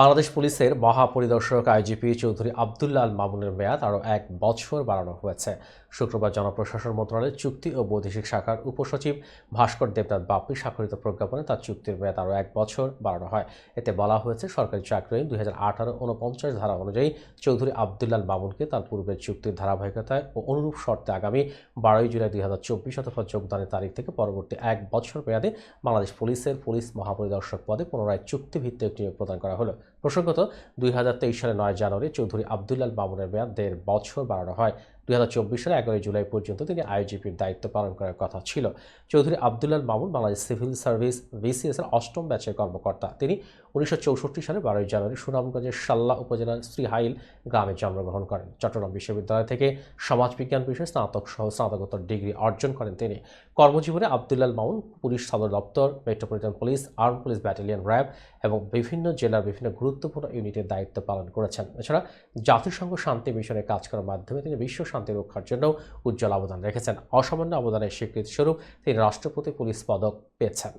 বাংলাদেশ পুলিশের মহাপরিদর্শক আইজিপি চৌধুরী আবদুল্লাহ আল মামুনের মেয়াদ আরও এক বছর বাড়ানো হয়েছে। শুক্রবার জনপ্রশাসন মন্ত্রণালয়ের চুক্তি ও বৈদেশিক শাখার উপসচিব ভাস্কর দেবনাথ বাপ্পি স্বাক্ষরিত প্রজ্ঞাপনে তার চুক্তির মেয়াদ আরও এক বছর বাড়ানো হয়। এতে বলা হয়েছে, সরকারি চাকরি দুই হাজার আঠারো উনপঞ্চাশ ধারা অনুযায়ী চৌধুরী আবদুল্লাহ মামুনকে তার পূর্বের চুক্তির ধারাবাহিকতায় ও অনুরূপ শর্তে আগামী বারোই জুলাই দুই হাজার চব্বিশ অথবা যোগদানের তারিখ থেকে পরবর্তী এক বছর মেয়াদে বাংলাদেশ পুলিশের পুলিশ মহাপরিদর্শক পদে পুনরায় চুক্তিভিত্তিক নিয়োগ প্রদান করা হলো। প্রসঙ্গত, দুই হাজার তেইশ সালে নয় জানুয়ারি চৌধুরী আবদুল্লাল মামুনের মেয়াদ দেড় বছর বাড়ানো হয়। দুই হাজার চব্বিশ সালে এগারোই জুলাই পর্যন্ত তিনি আইজিপির দায়িত্ব পালন করার কথা ছিল। Chowdhury Abdullal Mamun Bangladesh civil service BCS এর অষ্টম ব্যাচের কর্মকর্তা। তিনি উনিশশো চৌষট্টি সালে বারোই জানুয়ারি সুনামগঞ্জের সাল্লা উপজেলার শ্রীহাইল গ্রামে জন্মগ্রহণ করেন। চট্টগ্রাম বিশ্ববিদ্যালয় থেকে সমাজবিজ্ঞান বিষয়ে স্নাতক সহ স্নাতকোত্তর ডিগ্রি অর্জন করেন তিনি। কর্মজীবনে আবদুল্লাল মামুন পুলিশ সদর দপ্তর, metropolitan police, arm police battalion RAB এবং বিভিন্ন জেলার বিভিন্ন গুরুত্বপূর্ণ ইউনিটের দায়িত্ব পালন করেছেন। এছাড়া জাতিসংঘ শান্তি মিশনে কাজ করার মাধ্যমে তিনি বিশ্ব শান্তি রক্ষার জন্য উজ্জ্বল অবদান রেখেছেন। অসামান্য অবদানের স্বীকৃতিস্বরূপ তিনি রাষ্ট্রপতি পুলিশ পদক পেয়েছেন।